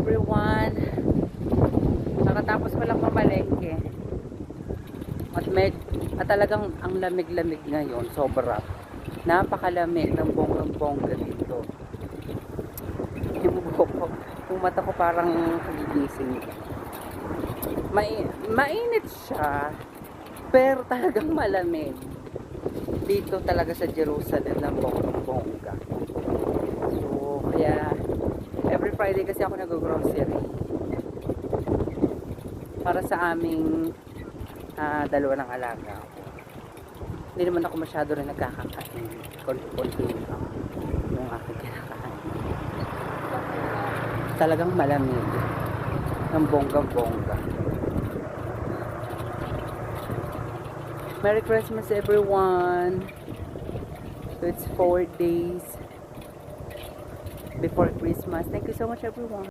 everyone. Nakatapos ko lang mamalengke. At, med, at talagang ang lamig-lamig ngayon, sobra. Napakalamig ng bonggang-bongga dito. Yung buhok ko, yung mata ko parang kagigising. Mai, mainit siya, pero talagang malamig. Dito talaga sa Jerusalem ng bonggang-bongga. Friday kasi ako nag-grocery. Para sa aming ah, dalawa ng alaga ko. Hindi naman ako masyado rin nagkakakain. Konti-konti lang yung aking kinakain. Talagang malamig. Ng bongga-bongga. Merry Christmas everyone! So it's four days before Christmas. Thank you so much everyone.